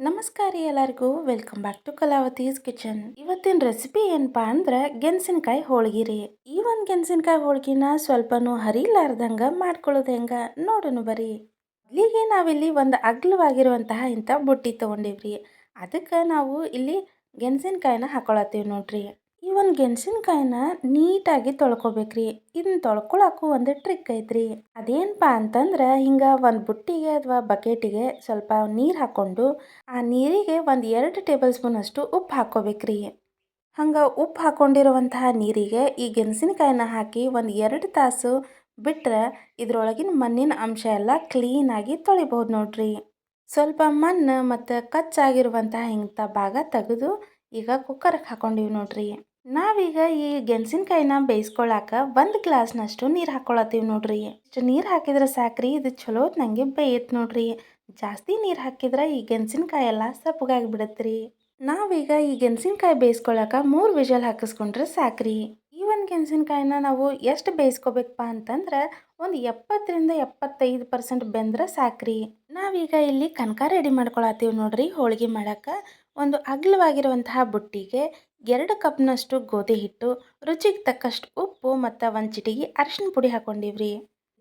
ನಮಸ್ಕಾರ ಎಲ್ಲರಿಗೂ. Welcome back to Kalavathi's kitchen ಇವತ್ತಿನ ರೆಸಿಪಿ ಏನಪ್ಪಾ ಅಂದ್ರೆ ಗೆಣಸಿನಕಾಯಿ ಹೋಳಿಗೆ ರೀ. ಈ ಒಂದು ಗೆಣಸಿನಕಾಯಿ ಹೋಳಿಗೆನ ಸ್ವಲ್ಪನೂ ಹರಿಲಾರ್ದಂಗ ಮಾಡ್ಕೊಳ್ಳೋದು ಹೆಂಗ ನೋಡೋಣ ಬರ್ರಿ. ಮೊದಲಿಗೆ ನಾವಿಲ್ಲಿ ಒಂದು ಅಗ್ಲವಾಗಿರುವಂತಹ ಇಂಥ ಬುಟ್ಟಿ ತೊಗೊಂಡಿವ್ರಿ. ಅದಕ್ಕೆ ನಾವು ಇಲ್ಲಿ ಗೆಣಸಿನಕಾಯಿನ ಹಾಕೊಳತ್ತೀವಿ ನೋಡ್ರಿ. ಒಂದು ಗೆಣಸಿನಕಾಯಿನ ನೀಟಾಗಿ ತೊಳ್ಕೊಬೇಕ್ರಿ. ಇದನ್ನ ತೊಳ್ಕೊಳಕ್ಕೂ ಒಂದು ಟ್ರಿಕ್ ಐತ್ರಿ. ಅದೇನಪ್ಪ ಅಂತಂದ್ರೆ ಹಿಂಗೆ ಒಂದು ಬುಟ್ಟಿಗೆ ಅಥವಾ ಬಕೆಟಿಗೆ ಸ್ವಲ್ಪ ನೀರು ಹಾಕ್ಕೊಂಡು ಆ ನೀರಿಗೆ ಒಂದು ಎರಡು ಟೇಬಲ್ ಸ್ಪೂನ್ ಅಷ್ಟು ಉಪ್ಪು ಹಾಕ್ಕೋಬೇಕ್ರಿ ಹಂಗೆ ಉಪ್ಪು ಹಾಕ್ಕೊಂಡಿರುವಂತಹ ನೀರಿಗೆ ಈ ಗೆಣಸಿನಕಾಯಿನ ಹಾಕಿ ಒಂದು ಎರಡು ತಾಸು ಬಿಟ್ಟರೆ ಇದರೊಳಗಿನ ಮಣ್ಣಿನ ಅಂಶ ಎಲ್ಲ ಕ್ಲೀನಾಗಿ ತೊಳಿಬಹುದು ನೋಡ್ರಿ. ಸ್ವಲ್ಪ ಮಣ್ಣು ಮತ್ತು ಕಚ್ಚಾಗಿರುವಂತಹ ಇಂಥ ಭಾಗ ತೆಗೆದು ಈಗ ಕುಕ್ಕರ್ಗೆ ಹಾಕೊಂಡಿವಿ ನೋಡ್ರಿ. ನಾವೀಗ ಈ ಗೆಣಸಿನಕಾಯಿನ ಬೇಯಿಸ್ಕೊಳಾಕ ಒಂದು ಗ್ಲಾಸ್ನಷ್ಟು ನೀರು ಹಾಕ್ಕೊಳತ್ತೀವಿ ನೋಡ್ರಿ. ಇಷ್ಟು ನೀರು ಹಾಕಿದ್ರೆ ಸಾಕ್ರಿ, ಇದು ಚಲೋ ನಂಗೆ ಬೇಯತ್ ನೋಡ್ರಿ. ಜಾಸ್ತಿ ನೀರು ಹಾಕಿದ್ರೆ ಈ ಗೆಣಸಿನಕಾಯಿ ಎಲ್ಲ ಸಪ್ಪಗಾಗಿ ನಾವೀಗ ಈ ಗೆಣಸಿನಕಾಯಿ ಬೇಯಿಸ್ಕೊಳಕ ಮೂರು ವಿಜಲ್ ಹಾಕಿಸ್ಕೊಂಡ್ರೆ ಸಾಕ್ರಿ. ಈ ಒಂದು ಗೆಣಸಿನಕಾಯಿನ ನಾವು ಎಷ್ಟು ಬೇಯಿಸ್ಕೋಬೇಕಪ್ಪ ಅಂತಂದ್ರೆ ಒಂದು ಎಪ್ಪತ್ತರಿಂದ ಎಪ್ಪತ್ತೈದು ಪರ್ಸೆಂಟ್ ಬೆಂದ್ರೆ ಸಾಕ್ರಿ. ನಾವೀಗ ಇಲ್ಲಿ ಕನಕ ರೆಡಿ ಮಾಡ್ಕೊಳತ್ತೀವಿ ನೋಡ್ರಿ ಹೋಳಿಗೆ ಮಾಡಕ್ಕೆ ಒಂದು ಅಗಲವಾಗಿರುವಂತಹ ಬುಟ್ಟಿಗೆ ಎರಡು ಕಪ್ನಷ್ಟು ಗೋಧಿ ಹಿಟ್ಟು, ರುಚಿಗೆ ತಕ್ಕಷ್ಟು ಉಪ್ಪು ಮತ್ತು ಒಂದು ಚಿಟಿಗೆ ಅರಿಶಿನ ಪುಡಿ ಹಾಕೊಂಡಿವ್ರಿ.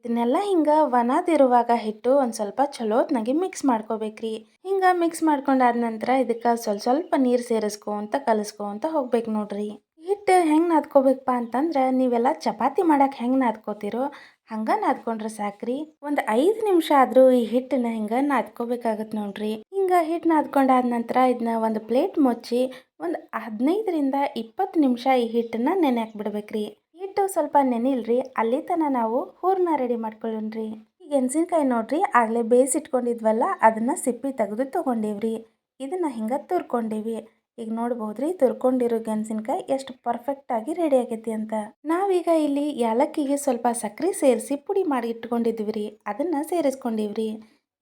ಇದನ್ನೆಲ್ಲ ಹಿಂಗೆ ಒಣದಿರುವಾಗ ಹಿಟ್ಟು ಒಂದು ಸ್ವಲ್ಪ ಚಲೋತ್ನಾಗೆ ಮಿಕ್ಸ್ ಮಾಡ್ಕೋಬೇಕ್ರಿ. ಹಿಂಗೆ ಮಿಕ್ಸ್ ಮಾಡ್ಕೊಂಡಾದ ನಂತರ ಇದಕ್ಕೆ ಸ್ವಲ್ಪ ಸ್ವಲ್ಪ ನೀರು ಸೇರಿಸ್ಕೊಂತ ಕಲಿಸ್ಕೊಂತ ಹೋಗ್ಬೇಕು ನೋಡ್ರಿ. ಹಿಟ್ಟು ಹೆಂಗೆ ನಾದ್ಕೋಬೇಕಪ್ಪ ಅಂತಂದ್ರೆ ನೀವೆಲ್ಲ ಚಪಾತಿ ಮಾಡಕ್ಕೆ ಹೆಂಗೆ ನಾದ್ಕೋತಿರೋ ಹಂಗೆ ನಾದ್ಕೊಂಡ್ರೆ ಸಾಕ್ರಿ. ಒಂದು ಐದು ನಿಮಿಷ ಆದರೂ ಈ ಹಿಟ್ಟನ್ನ ಹಿಂಗೆ ನಾದ್ಕೋಬೇಕಾಗತ್ತೆ ನೋಡ್ರಿ. ಹಿಂಗೆ ಹಿಟ್ಟು ನಾದ್ಕೊಂಡಾದ ನಂತರ ಇದನ್ನ ಒಂದು ಪ್ಲೇಟ್ ಮುಚ್ಚಿ ಒಂದು ಹದಿನೈದರಿಂದ ಇಪ್ಪತ್ತು ನಿಮಿಷ ಈ ಹಿಟ್ಟನ್ನ ನೆನೆ ಹಾಕ್ಬಿಡ್ಬೇಕ್ರಿ. ಹಿಟ್ಟು ಸ್ವಲ್ಪ ನೆನಿಲ್ರಿ, ಅಲ್ಲಿ ತನಕ ನಾವು ಹೂರ್ನ ರೆಡಿ ಮಾಡ್ಕೊಳ್ಳೋಣ್ರಿ. ಈಗ ಹೆಣ್ಸಿನ್ಕಾಯಿ ನೋಡ್ರಿ, ಆಗಲೇ ಬೇಯಿಸಿಟ್ಕೊಂಡಿದ್ವಲ್ಲ, ಅದನ್ನು ಸಿಪ್ಪಿ ತೆಗೆದು ತೊಗೊಂಡೇವ್ರಿ. ಇದನ್ನ ಹಿಂಗೆ ತುರ್ಕೊಂಡೇವಿ. ಈಗ ನೋಡ್ಬೋದ್ರಿ, ತುರ್ಕೊಂಡಿರೋ ಗೆಣಸಿನ್ಕಾಯಿ ಎಷ್ಟು ಪರ್ಫೆಕ್ಟಾಗಿ ರೆಡಿ ಆಗೈತಿ ಅಂತ. ನಾವೀಗ ಇಲ್ಲಿ ಏಲಕ್ಕಿಗೆ ಸ್ವಲ್ಪ ಸಕ್ಕರೆ ಸೇರಿಸಿ ಪುಡಿ ಮಾಡಿ ಇಟ್ಕೊಂಡಿದ್ವಿ ರೀ ಅದನ್ನು ಸೇರಿಸ್ಕೊಂಡಿವ್ರಿ.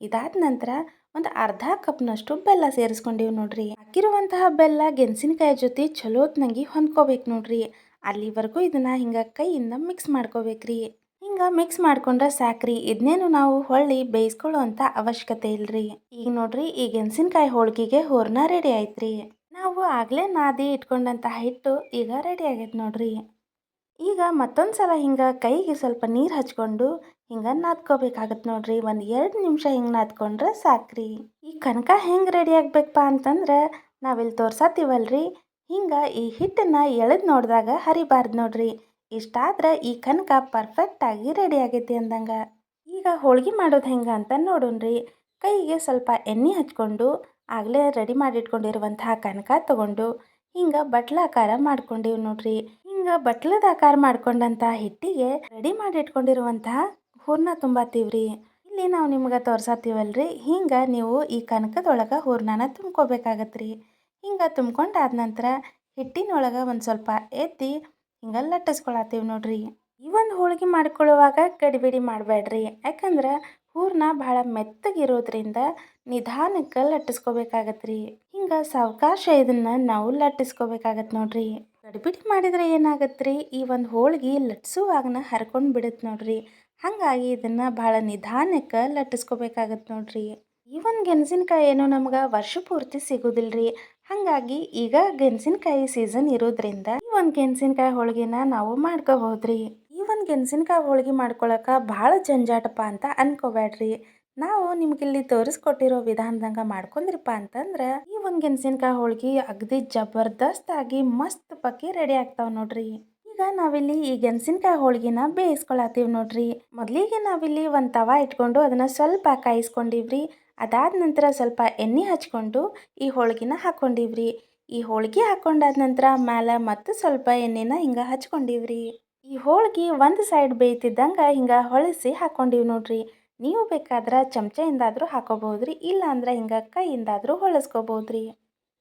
ಇದಾದ ನಂತರ ಒಂದು ಅರ್ಧ ಕಪ್ನಷ್ಟು ಬೆಲ್ಲ ಸೇರಿಸ್ಕೊಂಡಿವಿ ನೋಡ್ರಿ. ಹಾಕಿರುವಂತಹ ಬೆಲ್ಲ ಗೆಣಸಿನಕಾಯಿ ಜೊತೆ ಚಲೋತ್ನಂಗಿ ಹೊಂದ್ಕೋಬೇಕು ನೋಡ್ರಿ. ಅಲ್ಲಿವರೆಗೂ ಇದನ್ನ ಹಿಂಗ ಕೈಯಿಂದ ಮಿಕ್ಸ್ ಮಾಡ್ಕೋಬೇಕ್ರಿ. ಹಿಂಗ ಮಿಕ್ಸ್ ಮಾಡ್ಕೊಂಡ್ರೆ ಸಾಕ್ರಿ. ಇದನ್ನೇನು ನಾವು ಹೊಳ್ಳಿ ಬೇಯಿಸ್ಕೊಳ್ಳೋ ಅಂತ ಅವಶ್ಯಕತೆ ಇಲ್ರಿ. ಈಗ ನೋಡ್ರಿ, ಈ ಗೆಣಸಿನಕಾಯಿ ಹೋಳಿಗೆಗೆ ಹೂರ್ಣ ರೆಡಿ ಆಯ್ತ್ರಿ. ನಾವು ಆಗಲೇ ನಾದಿ ಇಟ್ಕೊಂಡಂತಹ ಹಿಟ್ಟು ಈಗ ರೆಡಿ ಆಗೈತೆ ನೋಡ್ರಿ. ಈಗ ಮತ್ತೊಂದು ಸಲ ಹಿಂಗೆ ಕೈಗೆ ಸ್ವಲ್ಪ ನೀರು ಹಚ್ಕೊಂಡು ಹಿಂಗೆ ನಾದ್ಕೋಬೇಕಾಗತ್ತೆ ನೋಡ್ರಿ. ಒಂದು ಎರಡು ನಿಮಿಷ ಹಿಂಗೆ ನಾದ್ಕೊಂಡ್ರೆ ಸಾಕ್ರಿ. ಈ ಕನಕ ಹೆಂಗೆ ರೆಡಿ ಆಗ್ಬೇಕಪ್ಪ ಅಂತಂದ್ರೆ ನಾವಿಲ್ಲಿ ತೋರ್ಸತ್ತೀವಲ್ರಿ ಹಿಂಗೆ ಈ ಹಿಟ್ಟನ್ನು ಎಳೆದು ನೋಡಿದಾಗ ಹರಿಬಾರ್ದು ನೋಡ್ರಿ. ಇಷ್ಟಾದ್ರೆ ಈ ಕನಕ ಪರ್ಫೆಕ್ಟಾಗಿ ರೆಡಿ ಆಗೈತಿ ಅಂದಂಗೆ. ಈಗ ಹೋಳ್ಗೆ ಮಾಡೋದು ಹೆಂಗೆ ಅಂತ ನೋಡೋಣ್ರಿ. ಕೈಗೆ ಸ್ವಲ್ಪ ಎಣ್ಣೆ ಹಚ್ಕೊಂಡು ಆಗಲೇ ರೆಡಿ ಮಾಡಿಟ್ಕೊಂಡಿರುವಂತಹ ಕನಕ ತಗೊಂಡು ಹಿಂಗೆ ಬಟ್ಲಾಕಾರ ಮಾಡ್ಕೊಂಡಿವಿ ನೋಡ್ರಿ. ಹಿಂಗೆ ಬಟ್ಲದ ಆಕಾರ ಮಾಡ್ಕೊಂಡಂತಹ ಹಿಟ್ಟಿಗೆ ರೆಡಿ ಮಾಡಿ ಇಟ್ಕೊಂಡಿರುವಂತಹ ಹೂರ್ಣ ತುಂಬಾತೀವ್ರಿ. ಇಲ್ಲಿ ನಾವು ನಿಮ್ಗೆ ತೋರ್ಸತ್ತೀವಲ್ರಿ ಹಿಂಗೆ ನೀವು ಈ ಕನಕದೊಳಗೆ ಹೂರ್ಣನ ತುಂಬ್ಕೋಬೇಕಾಗತ್ರಿ. ಹಿಂಗೆ ತುಂಬ್ಕೊಂಡಾದ ನಂತರ ಹಿಟ್ಟಿನೊಳಗೆ ಒಂದು ಸ್ವಲ್ಪ ಎತ್ತಿ ಹಿಂಗೆ ಲಟ್ಟಿಸ್ಕೊಳತ್ತೀವಿ ನೋಡ್ರಿ. ಈ ಒಂದು ಹೋಳಿಗೆ ಮಾಡ್ಕೊಳ್ಳುವಾಗ ಗಡಿಬಿಡಿ ಮಾಡಬೇಡ್ರಿ ಯಾಕಂದ್ರೆ ಹೂರ್ಣ ಭಾಳ ಮೆತ್ತಗಿರೋದ್ರಿಂದ ನಿಧಾನಕ್ಕೆ ಲಟ್ಟಿಸ್ಕೋಬೇಕಾಗತ್ತೆ ರೀ ಹಿಂಗೆ ಸಾವಕಾಶ ಇದನ್ನು ನಾವು ಲಟ್ಟಿಸ್ಕೋಬೇಕಾಗತ್ತೆ ನೋಡ್ರಿ. ಗಡಿಬಿಡಿ ಮಾಡಿದ್ರೆ ಏನಾಗತ್ತೆ ರೀ ಈ ಒಂದು ಹೋಳಿಗೆ ಲಟ್ಸುವಾಗನ ಹರ್ಕೊಂಡು ಬಿಡುತ್ತೆ ನೋಡ್ರಿ. ಹಾಗಾಗಿ ಇದನ್ನು ಭಾಳ ನಿಧಾನಕ್ಕೆ ಲಟ್ಟಿಸ್ಕೋಬೇಕಾಗತ್ತೆ ನೋಡ್ರಿ. ಈ ಒಂದು ಗೆಣಸಿನಕಾಯಿ ಏನು ನಮ್ಗೆ ವರ್ಷ ಪೂರ್ತಿ ಸಿಗೋದಿಲ್ರಿ. ಹಾಗಾಗಿ ಈಗ ಗೆಣಸಿನಕಾಯಿ ಸೀಸನ್ ಇರೋದ್ರಿಂದ ಈ ಒಂದು ಗೆಣಸಿನಕಾಯಿ ಹೋಳಿಗೆನ ನಾವು ಮಾಡ್ಕೋಬಹುದ್ರಿ ಒಂದು ಗೆಣಸಿನ್ಕಾಯಿ ಹೋಳಿಗೆ ಮಾಡ್ಕೊಳಕ್ಕೆ ಭಾಳ ಜಂಜಾಟಪ್ಪ ಅಂತ ಅನ್ಕೋಬೇಡ್ರಿ ನಾವು ನಿಮ್ಗಿಲ್ಲಿ ತೋರಿಸ್ಕೊಟ್ಟಿರೋ ವಿಧಾನದಂಗ ಮಾಡ್ಕೊಂಡ್ರಿಪ್ಪ ಅಂತಂದ್ರೆ, ಈ ಒಂದು ಗೆಣಸಿನಕಾಯಿ ಹೋಳಿಗೆ ಅಗದಿ ಜಬರ್ದಸ್ತ್ ಆಗಿ ಮಸ್ತ್ ಪಕ್ಕಿ ರೆಡಿ ಆಗ್ತಾವ ನೋಡ್ರಿ. ಈಗ ನಾವಿಲ್ಲಿ ಈ ಗೆಣಸಿನಕಾಯಿ ಹೋಳಿಗೆನ ಬೇಯಿಸ್ಕೊಳತ್ತೀವಿ ನೋಡ್ರಿ. ಮೊದಲಿಗೆ ನಾವಿಲ್ಲಿ ಒಂದು ತವ ಇಟ್ಕೊಂಡು ಅದನ್ನ ಸ್ವಲ್ಪ ಕಾಯಿಸ್ಕೊಂಡಿವ್ರಿ. ಅದಾದ ನಂತರ ಸ್ವಲ್ಪ ಎಣ್ಣೆ ಹಚ್ಕೊಂಡು ಈ ಹೋಳಿಗೆನ ಹಾಕೊಂಡಿವ್ರಿ. ಈ ಹೋಳಿಗೆ ಹಾಕೊಂಡಾದ ನಂತರ ಮ್ಯಾಲ ಮತ್ತು ಸ್ವಲ್ಪ ಎಣ್ಣೆನ ಹಿಂಗೆ ಹಚ್ಕೊಂಡಿವ್ರಿ. ಈ ಹೋಳಿಗೆ ಒಂದು ಸೈಡ್ ಬೇಯ್ತಿದ್ದಂಗೆ ಹಿಂಗೆ ಹೊಳಿಸಿ ಹಾಕ್ಕೊಂಡಿವಿ ನೋಡ್ರಿ. ನೀವು ಬೇಕಾದ್ರೆ ಚಮಚೆಯಿಂದಾದರೂ ಹಾಕೋಬಹುದ್ರಿ ಇಲ್ಲ ಅಂದ್ರೆ ಹಿಂಗೆ ಕೈಯಿಂದಾದರೂ ರೀ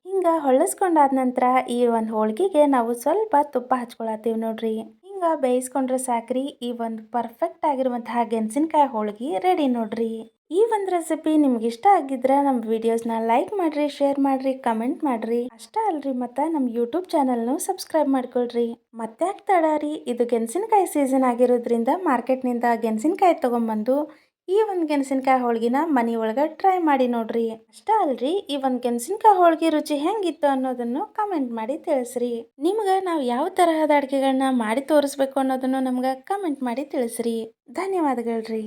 ಹಿಂಗೆ ಹೊಳಸ್ಕೊಂಡಾದ ನಂತರ ಈ ಒಂದು ಹೋಳಿಗೆಗೆ ನಾವು ಸ್ವಲ್ಪ ತುಪ್ಪ ಹಚ್ಕೊಳತ್ತೀವಿ ನೋಡ್ರಿ. ಹಿಂಗೆ ಬೇಯಿಸ್ಕೊಂಡ್ರೆ ಸಾಕ್ರಿ, ಈ ಒಂದು ಪರ್ಫೆಕ್ಟ್ ಆಗಿರುವಂತಹ ಗೆಣಸಿನ್ಕಾಯಿ ಹೋಳಿಗೆ ರೆಡಿ ನೋಡ್ರಿ. ಈ ಒಂದು ರೆಸಿಪಿ ನಿಮ್ಗೆ ಇಷ್ಟ ಆಗಿದ್ರೆ ನಮ್ಮ ವಿಡಿಯೋಸ್ನ ಲೈಕ್ ಮಾಡಿರಿ ಶೇರ್ ಮಾಡಿರಿ ಕಮೆಂಟ್ ಮಾಡಿರಿ. ಅಷ್ಟೇ ಅಲ್ರಿ ಮತ್ತು ನಮ್ಮ ಯೂಟ್ಯೂಬ್ ಚಾನಲ್ನು ಸಬ್ಸ್ಕ್ರೈಬ್ ಮಾಡ್ಕೊಳ್ರಿ. ಮತ್ತೆ ರೀ, ಇದು ಗೆಣಸಿನಕಾಯಿ ಸೀಸನ್ ಆಗಿರೋದ್ರಿಂದ ಮಾರ್ಕೆಟ್ನಿಂದ ಗೆಣಸಿನಕಾಯಿ ತೊಗೊಂಬಂದು ಈ ಒಂದು ಗೆಣಸಿನಕಾಯಿ ಹೋಳಿಗೆನ ಮನೆ ಒಳಗೆ ಟ್ರೈ ಮಾಡಿ ನೋಡ್ರಿ. ಅಷ್ಟೇ ಅಲ್ರಿ, ಈ ಒಂದು ಗೆಣಸಿನಕಾಯಿ ಹೋಳಿಗೆ ರುಚಿ ಹೆಂಗಿತ್ತು ಅನ್ನೋದನ್ನು ಕಮೆಂಟ್ ಮಾಡಿ ತಿಳಿಸ್ರಿ. ನಿಮ್ಗೆ ನಾವು ಯಾವ ತರಹದ ಅಡುಗೆಗಳನ್ನ ಮಾಡಿ ತೋರಿಸ್ಬೇಕು ಅನ್ನೋದನ್ನು ನಮ್ಗೆ ಕಮೆಂಟ್ ಮಾಡಿ ತಿಳಿಸ್ರಿ. ಧನ್ಯವಾದಗಳ್ರಿ.